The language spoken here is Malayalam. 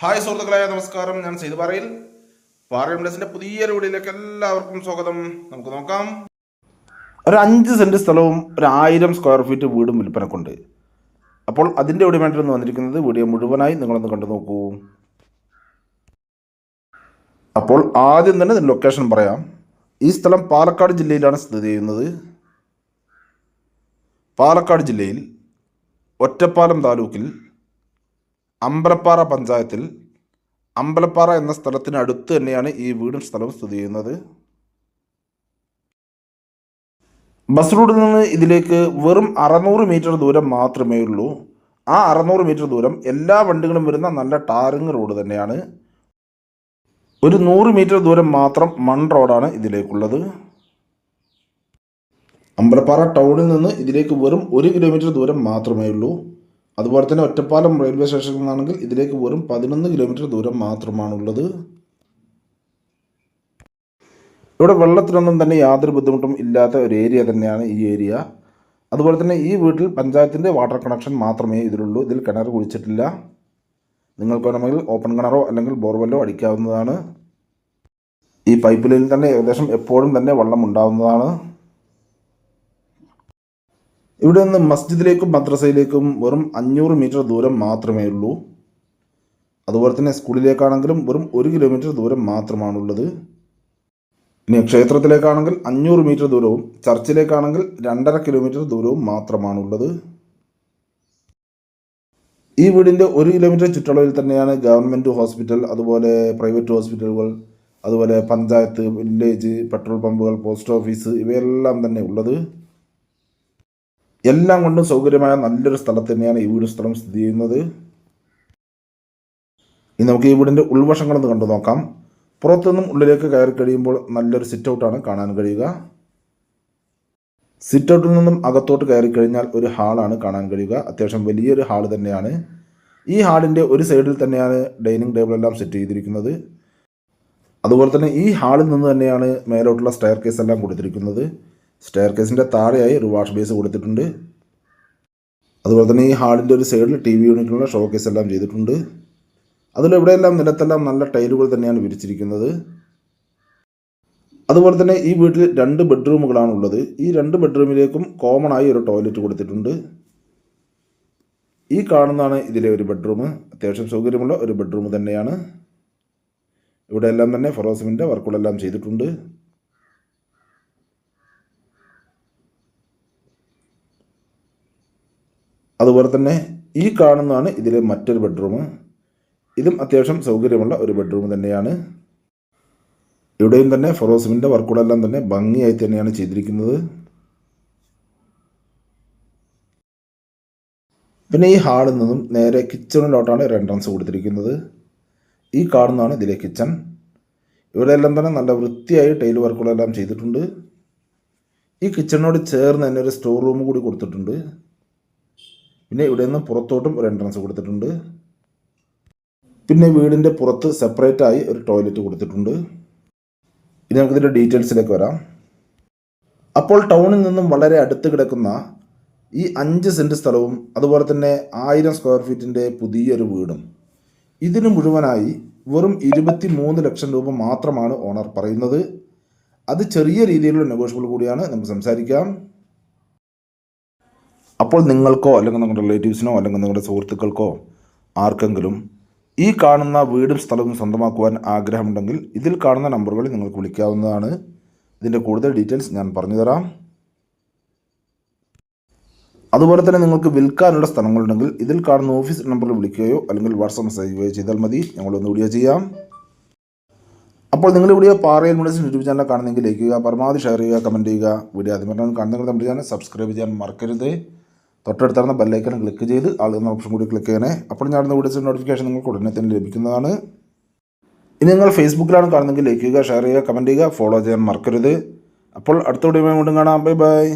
ഹായ് സുഹൃത്തുക്കളെ നമസ്കാരം. ഞാൻ സെയ്ത് പറയിൽ. പാർലമെന്റസിന്റെ പുതിയ വീഡിയോയിലേക്ക് എല്ലാവർക്കും സ്വാഗതം. നമുക്ക് നോക്കാം. ഒരു അഞ്ച് സെന്റ് സ്ഥലവും ഒരു ആയിരം സ്ക്വയർ ഫീറ്റ് വീടും വിൽപ്പനക്കുണ്ട്. അപ്പോൾ അതിന്റെ വേണ്ടിയിരുന്നു വന്നിരിക്കുന്നത് വീഡിയോ മുഴുവനായി നിങ്ങളൊന്ന് കണ്ടു നോക്കൂ. അപ്പോൾ ആദ്യം തന്നെ ലൊക്കേഷൻ പറയാം. ഈ സ്ഥലം പാലക്കാട് ജില്ലയിലാണ് സ്ഥിതി ചെയ്യുന്നത്. പാലക്കാട് ജില്ലയിൽ ഒറ്റപ്പാലം താലൂക്കിൽ അമ്പലപ്പാറ പഞ്ചായത്തിൽ അമ്പലപ്പാറ എന്ന സ്ഥലത്തിന് അടുത്ത് തന്നെയാണ് ഈ വീടും സ്ഥലവും സ്ഥിതി ചെയ്യുന്നത്. ബസ് റൂട്ടിൽ നിന്ന് ഇതിലേക്ക് വെറും അറുന്നൂറ് മീറ്റർ ദൂരം മാത്രമേ ഉള്ളൂ. ആ അറുന്നൂറ് മീറ്റർ ദൂരം എല്ലാ വണ്ടികളും വരുന്ന നല്ല ടാറിങ് റോഡ് തന്നെയാണ്. ഒരു നൂറ് മീറ്റർ ദൂരം മാത്രം മൺ റോഡാണ് ഇതിലേക്കുള്ളത്. അമ്പലപ്പാറ ടൗണിൽ നിന്ന് ഇതിലേക്ക് വെറും ഒരു കിലോമീറ്റർ ദൂരം മാത്രമേ ഉള്ളൂ. അതുപോലെ തന്നെ ഒറ്റപ്പാലം റെയിൽവേ സ്റ്റേഷനിൽ നിന്നാണെങ്കിൽ ഇതിലേക്ക് വെറും പതിനൊന്ന് കിലോമീറ്റർ ദൂരം മാത്രമാണുള്ളത്. ഇവിടെ വെള്ളത്തിനൊന്നും തന്നെ യാതൊരു ബുദ്ധിമുട്ടും ഇല്ലാത്ത ഒരു ഏരിയ തന്നെയാണ് ഈ ഏരിയ. അതുപോലെ തന്നെ ഈ വീട്ടിൽ പഞ്ചായത്തിന്റെ വാട്ടർ കണക്ഷൻ മാത്രമേ ഇതിലുള്ളൂ. ഇതിൽ കിണർ കുഴിച്ചിട്ടില്ല. നിങ്ങൾക്ക് വേണമെങ്കിൽ ഓപ്പൺ കിണറോ അല്ലെങ്കിൽ ബോർവെല്ലോ അടിക്കാവുന്നതാണ്. ഈ പൈപ്പ് ലൈനിൽ തന്നെ ഏകദേശം എപ്പോഴും തന്നെ വെള്ളം ഉണ്ടാവുന്നതാണ്. ഇവിടെ നിന്ന് മസ്ജിദിലേക്കും മദ്രസയിലേക്കും വെറും അഞ്ഞൂറ് മീറ്റർ ദൂരം മാത്രമേ ഉള്ളൂ. അതുപോലെ തന്നെ സ്കൂളിലേക്കാണെങ്കിലും വെറും ഒരു കിലോമീറ്റർ ദൂരം മാത്രമാണുള്ളത്. ഇനി ക്ഷേത്രത്തിലേക്കാണെങ്കിൽ അഞ്ഞൂറ് മീറ്റർ ദൂരവും ചർച്ചിലേക്കാണെങ്കിൽ രണ്ടര കിലോമീറ്റർ ദൂരവും മാത്രമാണുള്ളത്. ഈ വീടിന്റെ ഒരു കിലോമീറ്റർ ചുറ്റളവിൽ തന്നെയാണ് ഗവൺമെന്റ് ഹോസ്പിറ്റൽ അതുപോലെ പ്രൈവറ്റ് ഹോസ്പിറ്റലുകൾ അതുപോലെ പഞ്ചായത്ത് വില്ലേജ് പെട്രോൾ പമ്പുകൾ പോസ്റ്റ് ഓഫീസ് ഇവയെല്ലാം തന്നെ ഉള്ളത്. എല്ലാം കൊണ്ടും സൗകര്യമായ നല്ലൊരു സ്ഥലത്ത് തന്നെയാണ് ഈ വീട് സ്ഥലം സ്ഥിതി ചെയ്യുന്നത്. ഇനി നമുക്ക് ഈ വീടിന്റെ ഉൾവശങ്ങളൊന്ന് കണ്ടു നോക്കാം. പുറത്തുനിന്നും ഉള്ളിലേക്ക് കയറി കഴിയുമ്പോൾ നല്ലൊരു സിറ്റ് ഔട്ടാണ് കാണാൻ കഴിയുക. സിറ്റ് ഔട്ടിൽ നിന്നും അകത്തോട്ട് കയറി കഴിഞ്ഞാൽ ഒരു ഹാളാണ് കാണാൻ കഴിയുക. അത്യാവശ്യം വലിയൊരു ഹാൾ തന്നെയാണ്. ഈ ഹാളിന്റെ ഒരു സൈഡിൽ തന്നെയാണ് ഡൈനിങ് ടേബിൾ എല്ലാം സെറ്റ് ചെയ്തിരിക്കുന്നത്. അതുപോലെ തന്നെ ഈ ഹാളിൽ നിന്ന് തന്നെയാണ് മേലോട്ടുള്ള സ്റ്റയർ കേസ് എല്ലാം കൊടുത്തിരിക്കുന്നത്. സ്റ്റെയർ കേസിന്റെ താഴെയായി ഒരു വാഷ് ബേസ് കൊടുത്തിട്ടുണ്ട്. അതുപോലെ തന്നെ ഈ ഹാളിന്റെ ഒരു സൈഡിൽ ടി വി യൂണിറ്റിലുള്ള ഷോ കേസ് എല്ലാം ചെയ്തിട്ടുണ്ട്. അതിലെവിടെയെല്ലാം നിലത്തെല്ലാം നല്ല ടൈലുകൾ തന്നെയാണ് വിരിച്ചിരിക്കുന്നത്. അതുപോലെ തന്നെ ഈ വീട്ടിൽ രണ്ട് ബെഡ്റൂമുകളാണ് ഉള്ളത് ഈ രണ്ട് ബെഡ്റൂമിലേക്കും കോമൺ ആയി ഒരു ടോയ്ലറ്റ് കൊടുത്തിട്ടുണ്ട്. ഈ കാണുന്നതാണ് ഇതിലെ ഒരു ബെഡ്റൂം. അത്യാവശ്യം സൗകര്യമുള്ള ഒരു ബെഡ്റൂം തന്നെയാണ്. ഇവിടെയെല്ലാം തന്നെ ഫെറോസിമിന്റെ വർക്കുകളെല്ലാം ചെയ്തിട്ടുണ്ട്. അതുപോലെ തന്നെ ഈ കാണുന്നതാണ് ഇതിലെ മറ്റൊരു ബെഡ്റൂം ഇതും അത്യാവശ്യം സൗകര്യമുള്ള ഒരു ബെഡ്റൂം തന്നെയാണ്. ഇവിടെയും തന്നെ ഫറോസിമിന്റെ വർക്കുകളെല്ലാം തന്നെ ഭംഗിയായി തന്നെയാണ് ചെയ്തിരിക്കുന്നത്. പിന്നെ ഈ ഹാളിൽ നിന്നും നേരെ കിച്ചണിലോട്ടാണ് ഒരു എൻട്രൻസ് കൊടുത്തിരിക്കുന്നത്. ഈ കാണുന്നതാണ് ഇതിലെ കിച്ചൺ ഇവിടെയെല്ലാം തന്നെ നല്ല വൃത്തിയായി ടൈൽ വർക്കുകളെല്ലാം ചെയ്തിട്ടുണ്ട്. ഈ കിച്ചണിനോട് ചേർന്ന് തന്നെ ഒരു സ്റ്റോർ റൂം കൂടി കൊടുത്തിട്ടുണ്ട്. പിന്നെ ഇവിടെ നിന്ന് പുറത്തോട്ടും ഒരു എൻട്രൻസ് കൊടുത്തിട്ടുണ്ട്. പിന്നെ വീടിന്റെ പുറത്ത് സെപ്പറേറ്റായി ഒരു ടോയ്ലറ്റ് കൊടുത്തിട്ടുണ്ട്. ഇനി നമുക്കിതിന്റെ ഡീറ്റെയിൽസിലേക്ക് വരാം. അപ്പോൾ ടൗണിൽ നിന്നും വളരെ അടുത്ത് കിടക്കുന്ന ഈ അഞ്ച് സെന്റ് സ്ഥലവും അതുപോലെ തന്നെ ആയിരം സ്ക്വയർ ഫീറ്റിന്റെ പുതിയൊരു വീടും. ഇതിന് മുഴുവനായി വെറും ഇരുപത്തി മൂന്ന് ലക്ഷം രൂപ മാത്രമാണ് ഓണർ പറയുന്നത്. അത് ചെറിയ രീതിയിലുള്ള നെഗോഷ്യബിൾ കൂടിയാണ്. നമുക്ക് സംസാരിക്കാം. അപ്പോൾ നിങ്ങൾക്കോ അല്ലെങ്കിൽ നിങ്ങളുടെ റിലേറ്റീവ്സിനോ അല്ലെങ്കിൽ നിങ്ങളുടെ സുഹൃത്തുക്കൾക്കോ ആർക്കെങ്കിലും ഈ കാണുന്ന വീടും സ്ഥലവും സ്വന്തമാക്കുവാൻ ആഗ്രഹമുണ്ടെങ്കിൽ ഇതിൽ കാണുന്ന നമ്പറുകളിൽ നിങ്ങൾക്ക് വിളിക്കാവുന്നതാണ്. ഇതിന്റെ കൂടുതൽ ഡീറ്റെയിൽസ് ഞാൻ പറഞ്ഞുതരാം. അതുപോലെ തന്നെ നിങ്ങൾക്ക് വിൽക്കാനുള്ള സ്ഥലങ്ങളുണ്ടെങ്കിൽ ഇതിൽ കാണുന്ന ഓഫീസ് നമ്പറിൽ വിളിക്കുകയോ അല്ലെങ്കിൽ വാട്സപ്പ് മെസ്സേജ് ചെയ്യുകയോ ചെയ്താൽ മതി. ഞങ്ങളൊന്ന് വീഡിയോ ചെയ്യാം. അപ്പോൾ നിങ്ങൾ വീഡിയോ പാറയിൽ മുടസ് യൂട്യൂബ് ചാനൽ കാണുന്നെങ്കിൽ ലൈക്ക് ചെയ്യുക പരമാവധി ഷെയർ ചെയ്യുക കമന്റ് ചെയ്യുക. വീഡിയോ ആദ്യമായിട്ടാണ് കാണുന്നവർ നമ്മുടെ ചാനൽ സബ്സ്ക്രൈബ് ചെയ്യാൻ മറക്കരുത്. തൊട്ടടുത്തുള്ള ബെല്ലൈക്കൺ ക്ലിക്ക് ചെയ്ത് ആൾ എന്ന ഓപ്ഷൻ കൂടി ക്ലിക്ക് ചെയ്യണേ അപ്പോൾ ഞാൻ വീഡിയോസ് നോട്ടിഫിക്കേഷൻ നിങ്ങൾക്ക് ഉടനെ തന്നെ ലഭിക്കുന്നതാണ്. ഇനി നിങ്ങൾ ഫേസ്ബുക്കിലാണ് കാണുന്നെങ്കിൽ ലൈക്ക് ചെയ്യുക ഷെയർ ചെയ്യുക കമന്റ് ചെയ്യുക ഫോളോ ചെയ്യാൻ മറക്കരുത്. അപ്പോൾ അടുത്ത വീഡിയോ വീണ്ടും കാണാം. Bye bye